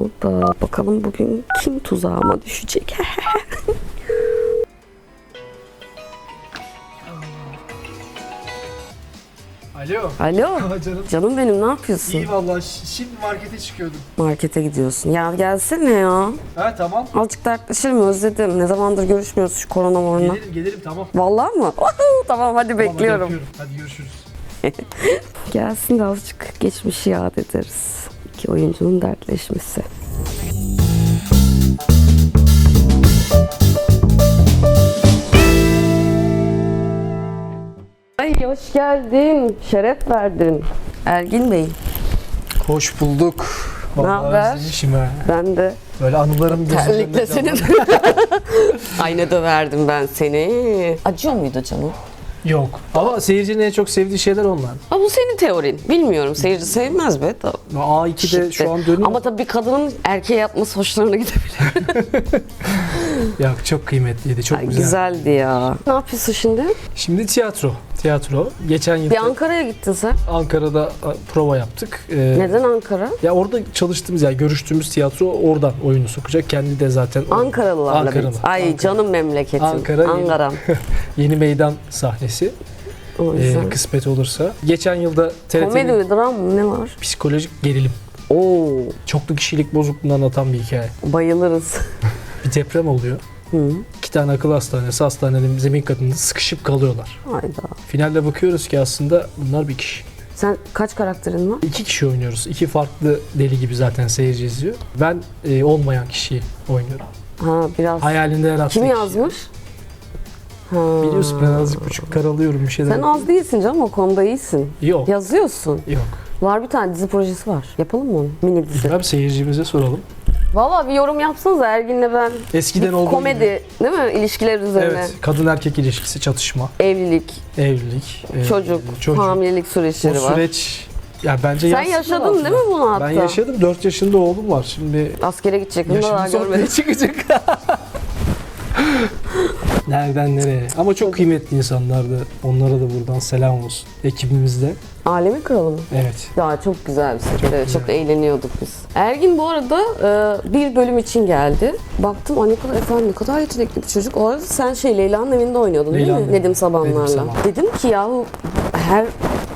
Hoppa bakalım bugün kim tuzağıma düşecek. Alo. Alo. Canım. Canım benim ne yapıyorsun? İyi valla şimdi markete çıkıyordum. Markete gidiyorsun. Ya gelsene ya. Ha tamam. Azıcık dertleşelim özledim. Ne zamandır görüşmüyoruz şu korona morona. Gelirim gelirim tamam. Vallahi mı? tamam hadi Tamam, hadi bekliyorum. öpüyorum. Hadi görüşürüz. Gelsin de azıcık geçmişi yad ederiz. İki oyuncunun dertleşmesi. Ay hoş geldin. Şeref verdin. Ergin Bey. Hoş bulduk. Ne haber? özlemişim ha. Ben de Böyle anılarım gözümün terlikle seni canlandı. Aynı döverdim ben seni. Acıyor muydu canım? Yok. Ama seyircinin en çok sevdiği şeyler onlar. Ha, bu senin teorin. Bilmiyorum. Seyirci sevmez be. Da- A2'de şu an dönüyor. Ama tabii bir kadının erkeğe yapması hoşlarına gidebilir. Ya çok kıymetliydi. Çok Ay, güzel. güzeldi ya. Ne yapıyorsun şimdi? Şimdi tiyatro. Tiyatro. Geçen yıl Bir Ankara'ya gittin sen. Ankara'da prova yaptık. Ee, Neden Ankara? Ya orada çalıştığımız yani görüştüğümüz tiyatro oradan oyunu sokacak. Kendi de zaten o- Ankaralılarla Ankaralı. birlikte. Ay Ankara. canım memleketim. Ankara, Ankara'm. yeni meydan sahnesi. O Ee, yüzden. kısmet olursa. Geçen yılda TRT'nin Komedi mi, dram mı ne var? psikolojik gerilim. Oo, Çoklu kişilik bozukluğunu anlatan bir hikaye. bayılırız. Bir deprem oluyor. Hı. İki tane akıl hastanesi hastanenin zemin katında sıkışıp kalıyorlar. Hayda. Finalde bakıyoruz ki aslında bunlar bir kişi. Sen kaç karakterin var? İki kişi oynuyoruz. İki farklı deli gibi zaten seyirci izliyor. Ben e, olmayan kişiyi oynuyorum. Ha biraz. Hayalinde yarattığı Kim kişi. yazmış? Ha. Biliyorsun ben azıcık buçuk karalıyorum bir şeyler. Sen az değilsin canım o konuda iyisin. Yok. Yazıyorsun. Yok. Var bir tane dizi projesi var. Yapalım mı onu? Mini dizi. Bilmem seyircimize soralım. Valla bir yorum yapsanız Ergin'le ben. Eskiden olduğu komedi gibi. değil mi? İlişkiler üzerine. Evet. Kadın erkek ilişkisi, çatışma, Evlilik, evlilik, e, çocuk, çocuk. hamilelik O süreçleri var. süreç ya bence Sen yaşadın aslında. değil mi bunu hatta? Ben yaşadım. 4 yaşında oğlum var. Şimdi Askere gidecek. Bunu da daha görmedim. çıkacak. Nereden nereye? Ama çok kıymetli insanlardı. Onlara da buradan selam olsun. Ekibimizde. Alemin kralı mı? Evet. Ya çok güzel bir. Çok güzel. çok eğleniyorduk biz. Ergin bu arada e, bir bölüm için geldi. Baktım "Ay ne kadar efendim ne kadar yetenekli bir çocuk. O arada sen şey Leyla'nın evinde oynuyordun değil Leyla'nın mi? evinde. Nedim Sabanlar'la. Nedim Saban. Dedim ki yahu her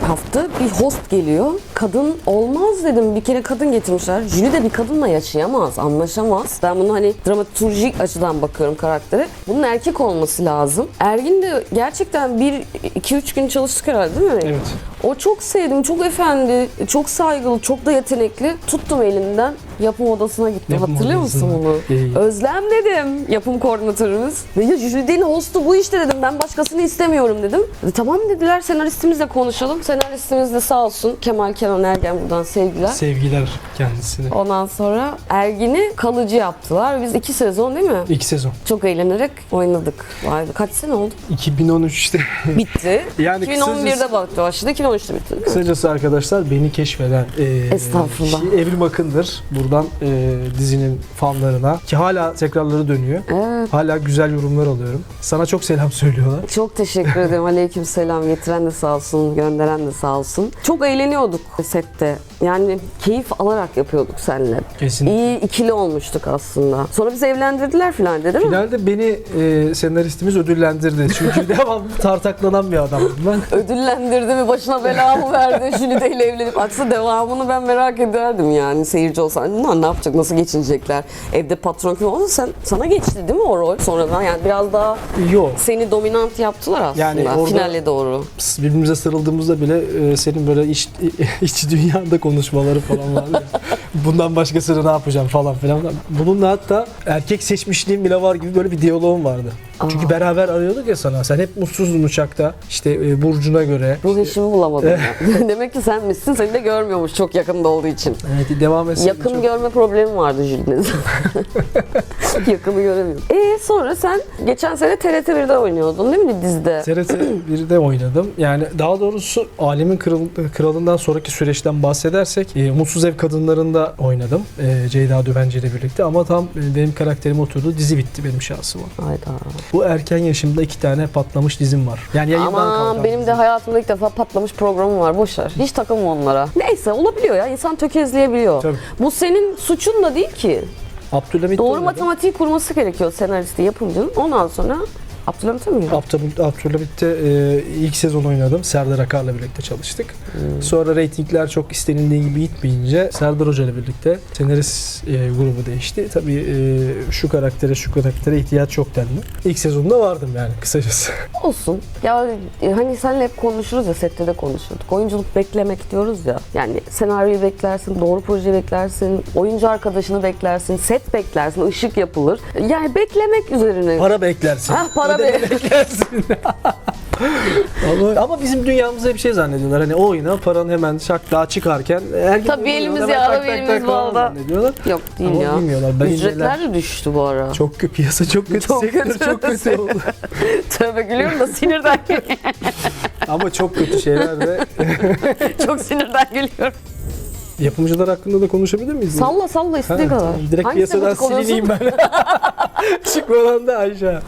hafta bir host geliyor. Kadın olmaz dedim. Bir kere kadın getirmişler. Jüri de bir kadınla yaşayamaz, anlaşamaz. Ben bunu hani dramaturjik açıdan bakıyorum karaktere. Bunun erkek olması lazım. Ergin de gerçekten bir, iki, üç gün çalıştık herhalde değil mi? Evet. O çok sevdim, çok efendi, çok saygılı, çok da yetenekli. Tuttum elinden, yapım odasına gittim. Yapım Hatırlıyor musun odasına. bunu? İyi. Özlem dedim, yapım koordinatörümüz. Ve ya jürinin hostu bu işte dedim, ben başkasını istemiyorum dedim. E, tamam dediler, senaristimizle konuşalım. Senaristimiz de sağ olsun, Kemal Kenan Ergen buradan sevgiler. Sevgiler kendisine. Ondan sonra Ergin'i kalıcı yaptılar. Biz iki sezon değil mi? İki sezon. Çok eğlenerek oynadık. Vay be, kaç sene oldu? 2013'te. Bitti. Yani 2011'de baktı başladı, 2013'te bitti. Kısacası arkadaşlar beni keşfeden e, Estağfurullah. şey, Evrim Akın'dır. Buradan e, dizinin fanlarına ki hala tekrarları dönüyor. Evet. Hala güzel yorumlar alıyorum. Sana çok selam söylüyorlar. Çok teşekkür ederim. Aleyküm selam. Getiren de sağ olsun, gönderen de sağ olsun. Çok eğleniyorduk sette. Yani keyif alarak yapıyorduk seninle. Kesinlikle. İyi ikili olmuştuk aslında. Sonra bizi evlendirdiler falan değil mi? Finalde beni e, senaristimiz ödüllendirdi. Çünkü devamlı tartaklanan bir adamdım ben. Ödüllendirdi mi, başına bela mı verdi, Jülide ile evlenip. Aksine devamını ben merak ederdim yani seyirci olsam. Bunlar ne yapacak, nasıl geçinecekler? Evde patron kim oldu? Sen, sana geçti değil mi o rol? Sonradan yani biraz daha Yok. seni dominant yaptılar aslında Yani orada- finale doğru. Birbirimize sarıldığımızda bile e, senin böyle iç, iç dünyanda konuşmaları falan vardı. ya. Bundan başkasını ne yapacağım falan filan. Bununla hatta erkek seçmişliğim bile var gibi böyle bir diyaloğum vardı. Çünkü Aa. beraber arıyorduk ya sana. Sen hep mutsuzdun uçakta. İşte e, Burcu'na göre. Ruh eşimi bulamadım ben. Demek ki sen misin, seni de görmüyormuş çok yakında olduğu için. Evet devam etsin. Yakın Çok- görme problemi vardı Jülden'in. Yakını göremiyorum. E sonra sen geçen sene TRT 1'de oynuyordun değil mi dizide? TRT 1'de oynadım. Yani daha doğrusu Alemin Kral- Kralı'ndan sonraki süreçten bahsedersek e, Mutsuz Ev Kadınları'nda oynadım. E, Ceyda Düvenci ile birlikte ama tam e, benim karakterim oturdu. Dizi bitti benim şansıma. Hayda. Bu erken yaşımda iki tane patlamış dizim var. Yani yayından Ama kalkan benim de hayatımda ilk defa patlamış programım var. Boşver. Hiç takılma onlara. Neyse olabiliyor ya. İnsan tökezleyebiliyor. Tabii. Bu senin suçun da değil ki. Abdülhamit Doğru oynadı. matematiği kurması gerekiyor senaristi, yapımcının. Ondan sonra Abdülhamit'e mi? Abdülhamit, Abdülhamit'te e, ilk sezon oynadım. Serdar Akar'la birlikte çalıştık. Hmm. Sonra reytingler çok istenildiği gibi gitmeyince Serdar Hoca ile birlikte senarist e, grubu değişti. Tabii e, şu karaktere şu karaktere ihtiyaç yok dendi. İlk sezonda vardım yani kısacası. Olsun. Ya e, hani senle hep konuşuruz ya sette de konuşurduk. Oyunculuk beklemek diyoruz ya. Yani senaryoyu beklersin, doğru projeyi beklersin, oyuncu arkadaşını beklersin, set beklersin, ışık yapılır. Yani beklemek üzerine. Para beklersin. Ah, para Ödeme be- beklersin. ama, ama bizim dünyamızda hep şey zannediyorlar. Hani o oyuna paranın hemen şak daha çıkarken herkes Tabii elimiz tak tak elimiz balda. zannediyorlar. Yok değil Ama ya. bilmiyorlar. Ben Ücretler de düştü bu ara. Çok kötü piyasa çok kötü. Çok sektör kötü. çok kötü oldu. Tövbe gülüyorum da sinirden Ama çok kötü şeyler de çok sinirden gülüyorum. yapımcılar hakkında da konuşabilir miyiz? Salla salla istediğin kadar. Direkt Hangisine piyasadan silineyim ben. Çıkmadan da aşağı.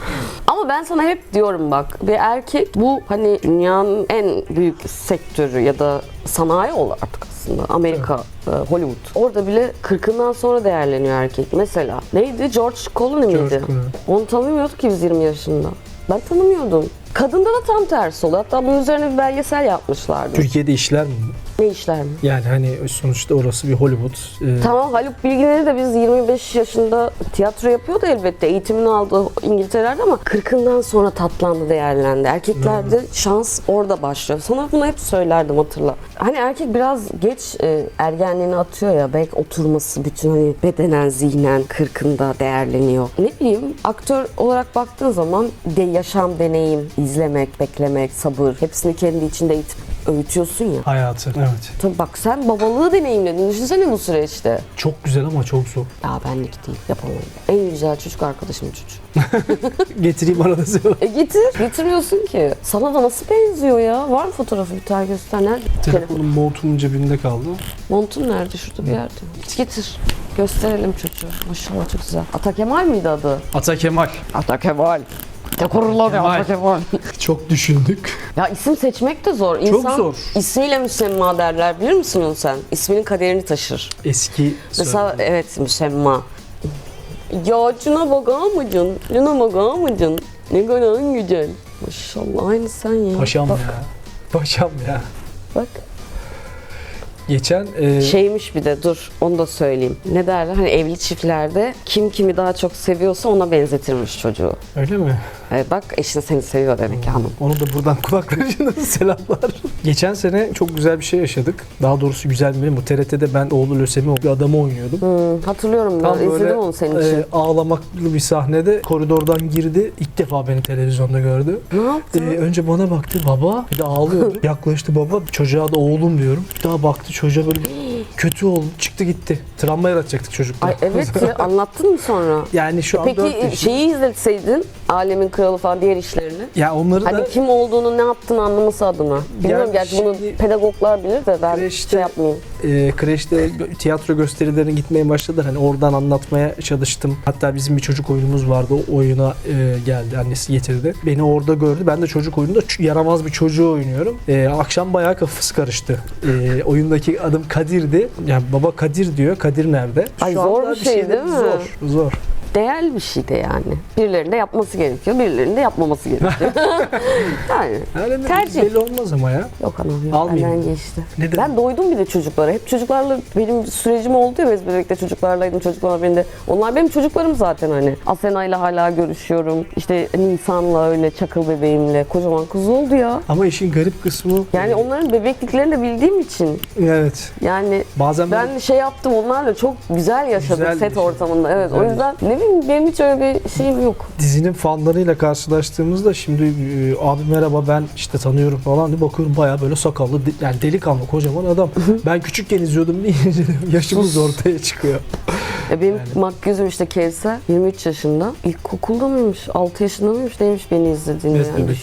Ama ben sana hep diyorum bak bir erkek bu hani dünyanın en büyük sektörü ya da sanayi ol artık aslında Amerika, e, Hollywood. Orada bile 40'ından sonra değerleniyor erkek. Mesela neydi? George Clooney George miydi? Clooney. Onu tanımıyorduk ki biz 20 yaşında. Ben tanımıyordum. Kadında da tam tersi oluyor. Hatta bunun üzerine bir belgesel yapmışlardı. Türkiye'de işler mi? Ne işler mi? Yani hani sonuçta orası bir Hollywood. Ee, Tamam Haluk Bilginer'i de biz 25 yaşında tiyatro yapıyordu elbette. Eğitimini aldı İngiltere'de ama 40'ından sonra tatlandı, değerlendi. Erkeklerde şans orada başlıyor. Sana bunu hep söylerdim hatırla. Hani erkek biraz geç e, ergenliğini atıyor ya. Belki oturması bütün hani bedenen, zihnen 40'ında değerleniyor. Ne bileyim aktör olarak baktığın zaman de yaşam, deneyim, izlemek, beklemek, sabır hepsini kendi içinde eğitip öğütüyorsun ya. Hayatı. Evet. Tabii bak sen babalığı deneyimledin. Düşünsene bu süreçte. Çok güzel ama çok zor. Ya benlik değil, yapamam. En güzel çocuk arkadaşım çocuk. Getireyim arada seni. E getir, getirmiyorsun ki. Sana da nasıl benziyor ya? Var mı fotoğrafı bir tane göster. Nerede? Telefon. Telefonum montumun cebinde kaldı. Montun nerede? Şurada bir yerde. Getir. Gösterelim çocuğu. Maşallah çok güzel. Ata Kemal miydi adı? Ata Kemal. Ata Kemal. Ya Ata Kemal. Çok düşündük. ya isim seçmek de zor. Çok İnsan zor. ismiyle müsemma derler. Bilir misin onu sen? İsminin kaderini taşır. Eski Mesela sözler. evet müsemma. Ya şuna bakar mısın? Şuna bakar mısın? Ne kadar güzel. Maşallah aynı sen ya. Paşam bak, ya. Paşam ya. Bak. Geçen e, Şeymiş bir de dur onu da söyleyeyim. Ne derler hani evli çiftlerde kim kimi daha çok seviyorsa ona benzetirmiş çocuğu. öyle mi? Evet, bak eşin seni seviyor demek ki hanım. Onu da buradan kulaklarına selamlar. Geçen sene çok güzel bir şey yaşadık. Daha doğrusu güzel mi bilmiyorum. Bu TRT'de ben oğlu lösemi bir adamı oynuyordum. Hmm, hatırlıyorum ben. Tam böyle İzledim onu senin için. e, ağlamaklı bir sahnede koridordan girdi. İlk defa beni televizyonda gördü. ne E, yaptın? önce bana baktı baba bir de ağlıyordu. Yaklaştı baba çocuğa da oğlum diyorum. Bir daha baktı çocuğa böyle kötü oldu. Çıktı gitti. Travma yaratacaktık çocukta. Ay evet ya anlattın mı sonra? yani şu an Peki şeyi izletseydin Alemin Kralı falan diğer işlerini. Ya onları da Hani kim olduğunu ne yaptığını anlaması adına. Bilmiyorum Yani gerçi bunu pedagoglar bilir de ben Kreşte- şey yapmayayım. E, kreşte tiyatro gösterilerine gitmeye başladılar. Hani oradan anlatmaya çalıştım. Hatta bizim bir çocuk oyunumuz vardı. O oyuna e, geldi. Annesi getirdi. Beni orada gördü. Ben de çocuk oyununda yaramaz bir çocuğu oynuyorum. E, akşam bayağı kafası karıştı. E, oyundaki adım Kadir'di. Yani baba Kadir diyor. Kadir nerede? Ay, Şu zor bir şey değil mi? Zor. Zor. Değerli bir şey de yani. Birilerinin de yapması gerekiyor, birilerinin de yapmaması gerekiyor. yani Öyle mi? Tercih. Belli olmaz ama ya. yok anam yok. Almayayım. Benden geçti. Neden? Ben doydum bir de çocuklara. Hep çocuklarla benim sürecim oldu ya bez bebekte çocuklarlaydım. Çocuklar beni de. Onlar benim çocuklarım zaten hani. Asena ile hala görüşüyorum. İşte Nisan'la öyle çakıl bebeğimle. Kocaman kız oldu ya. Ama işin garip kısmı Yani onların bebekliklerini de bildiğim için evet. yani Bazen ben ben şey yaptım onlarla çok güzel yaşadık Güzel set yaşadın. ortamında. Evet o Güzel yüzden ne bileyim benim hiç öyle bir şeyim yok. dizinin fanlarıyla karşılaştığımızda şimdi e, abi merhaba ben işte tanıyorum falan diye bakıyorum bayağı böyle sakallı de- yani delikanlı kocaman adam. ben küçükken izliyordum deyince yaşımız ortaya çıkıyor. E benim makyözüm işte Kevser 23 yaşında. İlkokulda mıymış? 6 yaşında mıymış? Neymiş beni izlediğini Evet, yani bebek.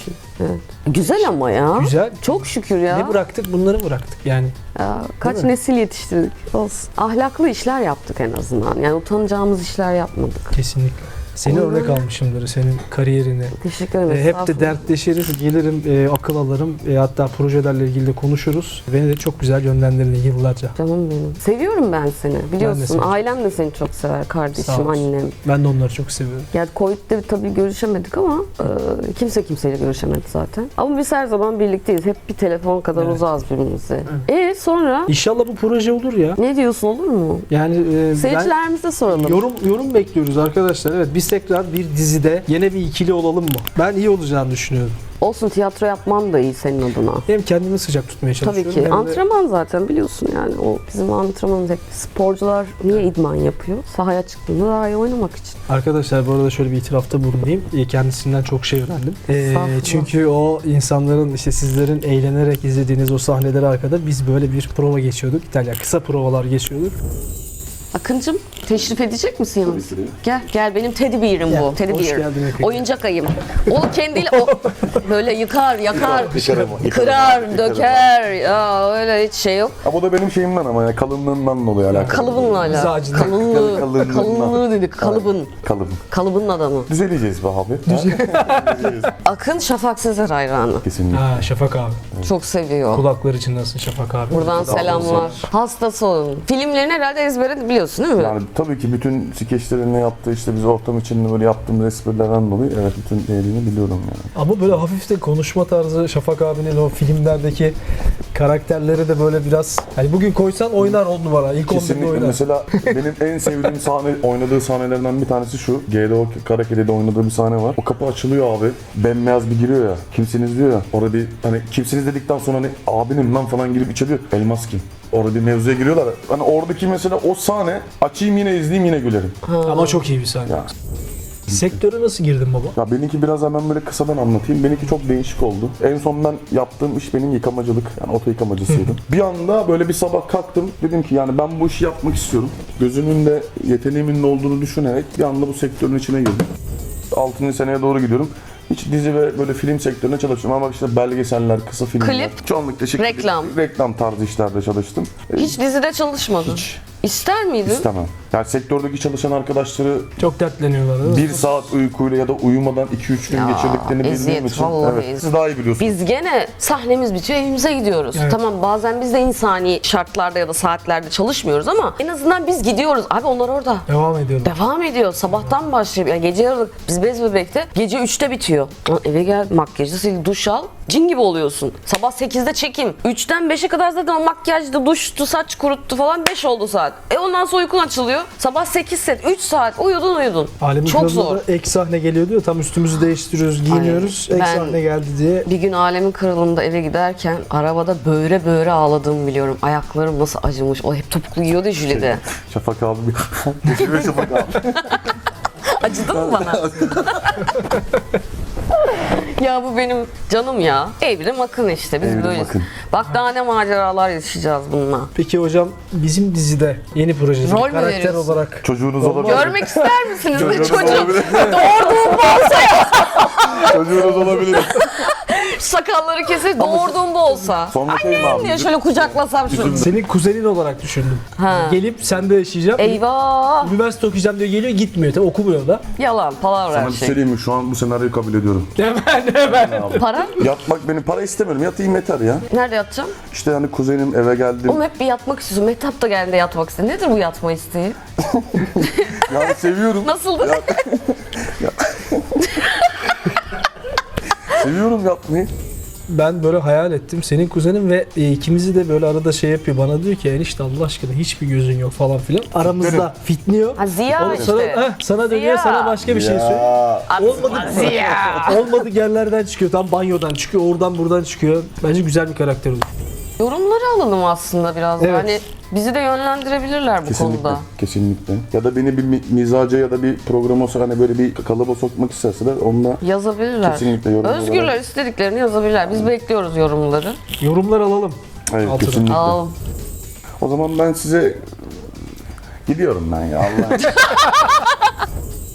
Evet. Güzel ama ya. Güzel. Çok şükür ya. Ne bıraktık bunları bıraktık yani. ya kaç Değil mi? nesil yetiştirdik olsun. Ahlaklı işler yaptık en azından. Yani utanacağımız işler yapmadık. Kesinlikle. Seni Ondan- örnek almışımdır senin kariyerini. Teşekkür ederim. E, hep de dertleşiriz, gelirim, e, akıl alırım. E, hatta projelerle ilgili de konuşuruz. Beni de çok güzel yönlendirdin yıllarca. Canım benim. Seviyorum ben seni. Biliyorsun seni. Ailem de seni çok sever. Kardeşim, annem. Ben de onları çok seviyorum. Yani Covid'de tabii görüşemedik ama e, kimse kimseyle görüşemedi zaten. Ama biz her zaman birlikteyiz. Hep bir telefon kadar Evet. uzağız birbirimize. E sonra İnşallah bu proje olur ya. ne diyorsun olur mu? Yani e, ben Seyircilerimize soralım. yorum yorum bekliyoruz arkadaşlar. Evet biz tekrar bir dizide yine bir ikili olalım mı? Ben iyi olacağını düşünüyorum. Olsun tiyatro yapman da iyi senin adına. Hem kendimi sıcak tutmaya çalışıyorum. Tabii ki. hem de- Antrenman zaten biliyorsun yani. O bizim antrenmanımız hep sporcular niye idman yapıyor? Sahaya çıktığında daha iyi oynamak için. Arkadaşlar bu arada şöyle bir itirafta bulunayım. E, Kendisinden çok şey öğrendim. E, Estağfurullah. çünkü o insanların işte sizlerin eğlenerek izlediğiniz o sahneler arkada biz böyle bir prova geçiyorduk. İtalya kısa provalar geçiyorduk. Akıncım teşrif edecek misin? Tabii ki. Gel gel benim teddy bear'im Gel, bu. Teddy hoş bear. geldin. Oyuncak ayım. O kendiyle o böyle yıkar yakar. Yıkar ama, yıkar Kırar, döker. Ya öyle hiç şey yok. ama. Bu da benim şeyimden ama ya kalınlığından dolayı alakalı. Kalıbınla alakalı. Mizacından. Kalınlığı, Kalınlığından. kalınlığı dedik. Kalıbın. Kalıbım. Kalıbın adamı. Düzeleceğiz be abi. Düzeleceğiz. Akın Şafak Sezer hayranı. Kesinlikle. Ha Şafak abi. Çok seviyor. Kulaklar için nasıl Şafak abi? Buradan selamlar. Hastası onun. Filmlerini herhalde ezbere biliyorsun değil mi? Yani tabii ki bütün skeçlerini yaptığı işte biz ortam içinde böyle yaptığımız esprilerden dolayı evet bütün değerini biliyorum yani. Ama böyle hafif de konuşma tarzı Şafak abinin o filmlerdeki karakterleri de böyle biraz hani bugün koysan oynar on numara. İlk 11'de Kesinlikle oynar. mesela benim en sevdiğim sahne oynadığı sahnelerden bir tanesi şu. GDO Karakeli'de oynadığı bir sahne var. O kapı açılıyor abi. Bembeyaz bir giriyor ya. Kimsiniz diyor ya. Orada bir hani kimsiniz dedikten sonra hani abinim lan falan girip içeri diyor. Elmas kim? Orada bir mevzuya giriyorlar. Hani oradaki mesela o sahne açayım yine izleyeyim yine gülerim. Ama çok iyi bir sahne. Ya. Sektöre nasıl girdin baba? Ya benimki biraz hemen böyle kısadan anlatayım. Benimki çok değişik oldu. En son ben yaptığım iş benim yıkamacılık. Yani oto yıkamacısıydım. bir anda böyle bir sabah kalktım. Dedim ki yani ben bu işi yapmak istiyorum. Gözümün de yeteneğimin de olduğunu düşünerek bir anda bu sektörün içine girdim. 6. seneye doğru gidiyorum. Hiç dizi ve böyle film sektöründe çalışıyorum ama işte belgeseller, kısa filmler. Klip, Çoğunlukla şekilde reklam. reklam tarzı işlerde çalıştım. Hiç dizide çalışmadın. hiç İster miydin? istemem. Yani sektördeki çalışan arkadaşları Çok dertleniyorlar değil mi? bir saat uykuyla ya da uyumadan 2-3 gün Ya, geçirdiklerini bildiğim eziyet, için. vallahi Evet, eziyet. siz daha iyi biliyorsunuz. Biz gene sahnemiz bitiyor evimize gidiyoruz. Evet. Tamam bazen biz de insani şartlarda ya da saatlerde çalışmıyoruz ama en azından biz gidiyoruz. Abi onlar orada. Devam ediyorum. Devam ediyor. Sabahtan başlıyor. Yani gece yarı biz bez bebekte gece 3'te bitiyor. Lan eve gel makyajı sil duş al. Cin gibi oluyorsun. Sabah 8'de çekim. 3'ten 5'e kadar zaten o makyajdı, duştu, saç kuruttu falan 5 oldu saat. E ondan sonra uykun açılıyor. Sabah 8 set, 3 saat uyudun uyudun. Alemin Çok zor. ek sahne geliyor diyor. Tam üstümüzü değiştiriyoruz, giyiniyoruz. Ay, ek ben- sahne geldi diye. Bir gün alemin kralında eve giderken arabada böğre böğre ağladığımı biliyorum. Ayaklarım nasıl acımış. O hep topuklu giyiyordu Jüli'de. Şafak abi Şafak abi. Acıdı mı bana? ya bu benim canım ya. Evrim Akın işte biz Evrim böyleyiz. Akın. Bak daha ne maceralar yaşayacağız bununla. Peki hocam bizim dizide yeni projede Rol mü karakter veriyorsun? olarak Çocuğunuz olabilir. Görmek ister misiniz? Çocuğunuz Çocuğum olabilir. doğurduğum olsa ya. Çocuğunuz olabilir. Sakalları kesip doğurduğum bu olsa. Sonra şey mi abi? şöyle kucaklasam şunu. senin kuzenin olarak düşündüm. Ha. Gelip sende yaşayacağım. Eyvah. Üniversite okuyacağım diyor geliyor gitmiyor. Tabii okumuyor da. Yalan, palavra Sana her bir şey şey. söyleyeyim mi? Şu an bu senaryoyu kabul ediyorum. Hemen hemen. Para? Yatmak benim para istemiyorum. Yatayım yeter ya. Nerede yatacağım? İşte hani kuzenim eve geldim. Oğlum hep bir yatmak istiyorsun. Mehtap da geldi yatmak istiyor. Nedir bu yatma isteği? Yani seviyorum. Nasıldı? Seviyorum yatmayı. Ben böyle hayal ettim. Senin kuzenin ve e, ikimizi de böyle arada şey yapıyor. Bana diyor ki enişte Allah aşkına hiçbir gözün yok falan filan. Aramızda fitniyor. Ha, Ziya Onu işte. sana, heh, sana dönüyor Ziya. sana başka bir şey söylüyor. Ya. Olmadı. Ziya. Olmadı yerlerden çıkıyor. Tam banyodan çıkıyor. Oradan buradan çıkıyor. Bence güzel bir karakter olur. Yorumları alalım aslında biraz. Evet. Hani bizi de yönlendirebilirler bu Kesinlikle, konuda. kesinlikle. Ya da beni bir mi- mizaca ya da bir programa hani böyle bir kalıba sokmak isterseler onunla Yazabilirler. Kesinlikle yorum Özgürler olarak. istediklerini yazabilirler. Biz bekliyoruz yorumları. Yorumlar alalım. evet Altına. kesinlikle. Al. O zaman ben size gidiyorum ben ya Allah.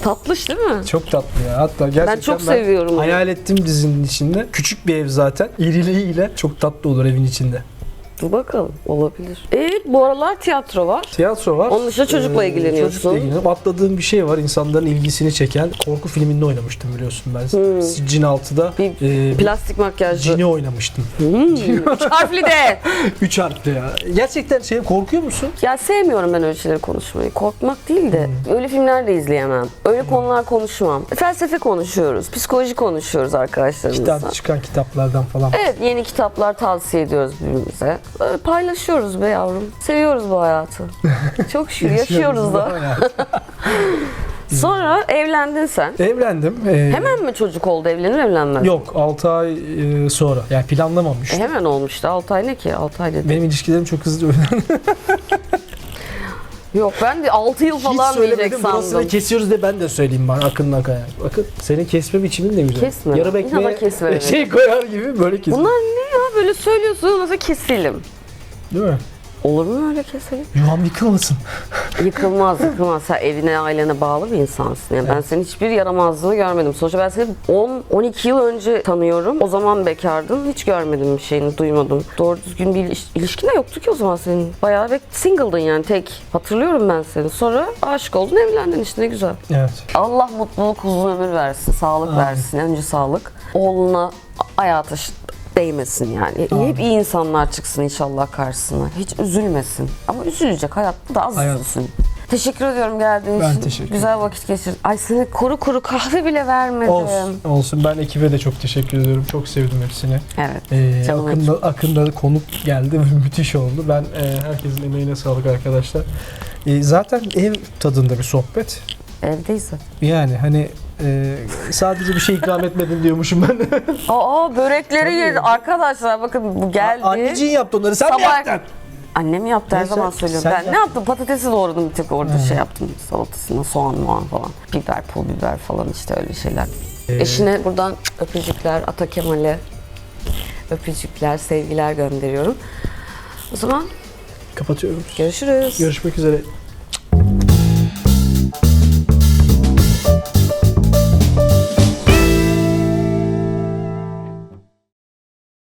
Tatlış değil mi? Çok tatlı ya. Hatta gerçekten Ben çok seviyorum onu. Hayal ettim dizinin içinde. Küçük bir ev zaten. İriliğiyle çok tatlı olur evin içinde. Dur bakalım olabilir. E bu aralar tiyatro var. Tiyatro var. Onun dışında çocukla Ee, ilgileniyorsun. Çocukla ilgileniyorum. Atladığım bir şey var. İnsanların ilgisini çeken korku filminde oynamıştım biliyorsun ben. Cin 6'da Bir e, Plastik makyajlı. Cini oynamıştım. Üç harfli de. Üç harfli ya. Gerçekten şey korkuyor musun? Ya sevmiyorum ben öyle şeyleri konuşmayı. Korkmak değil de öyle filmler de izleyemem. Öyle konular konuşmam. Felsefe konuşuyoruz, psikoloji konuşuyoruz arkadaşlarımızla. Kitap çıkan kitaplardan falan. Evet yeni kitaplar tavsiye ediyoruz birbirimize. Öyle paylaşıyoruz be yavrum. Seviyoruz bu hayatı. Çok şükür yaşıyoruz da. Sonra evlendin sen. Evlendim. Ee, Hemen mi çocuk oldu evlenir evlenmez? Yok 6 ay e, sonra. Yani planlamamış. E, hemen olmuştu. 6 ay ne ki? 6 ay dedi. Benim ilişkilerim çok hızlı öyle. Yok ben de 6 yıl Hiç falan diyecek söylemedim. Burasını sandım. kesiyoruz de ben de söyleyeyim bana Akın Akaya. Bakın senin kesme biçimin de güzel. Kesme. Yarım İnşallah ekmeğe kesme şey koyar gibi böyle kes. Bunlar ne ya? Böyle söylüyorsun nasıl keselim? Değil mi? Olur mu öyle keselim? Yuvam yıkılmasın. Yıkılmaz yıkılmaz. Sen evine ailene bağlı bir insansın. Yani ben senin hiçbir yaramazlığını görmedim. Sonuçta ben seni 10-12 yıl önce tanıyorum. O zaman bekardın. Hiç görmedim bir şeyini, duymadım. Doğru düzgün bir iliş- ilişkin de yoktu ki o zaman senin. Bayağı bek single'dın yani tek. Hatırlıyorum ben seni. Sonra aşık oldun, evlendin işte ne güzel. Evet. Allah mutluluk, uzun ömür versin, sağlık versin. Önce sağlık. Oğluna hayata ş- değmesin yani. Amin. Hep iyi insanlar çıksın inşallah karşısına. Hiç üzülmesin. Ama üzülecek hayatta da az Hayat. üzülsün. Teşekkür ediyorum geldiğin Ben için. teşekkür Güzel vakit geçir. Ay sana kuru kuru kahve bile vermedim. Olsun. Olsun. Ben ekibe de çok teşekkür ediyorum. Çok sevdim hepsini. Evet. Ee, Akın'da, Akın'da konuk geldi. Müthiş oldu. Ben e, herkesin emeğine sağlık arkadaşlar. E, zaten ev tadında bir sohbet. Evdeyiz. Yani hani ee, sadece bir şey ikram etmedin diyormuşum ben. Oo börekleri yedi. Arkadaşlar bakın bu geldi. Anneciğin yaptı onları. Sen Sabah... mi yaptın? Annem yaptı her Neyse, zaman söylüyorum. Ben sen ne yaptım? Patatesi doğradım bir tek orada şey yaptım. Salatasına soğan muan falan. Biber, pul biber falan işte öyle şeyler. Ee, Eşine buradan öpücükler, Ata Kemal'e öpücükler, sevgiler gönderiyorum. O zaman kapatıyorum. Görüşürüz. Görüşmek üzere.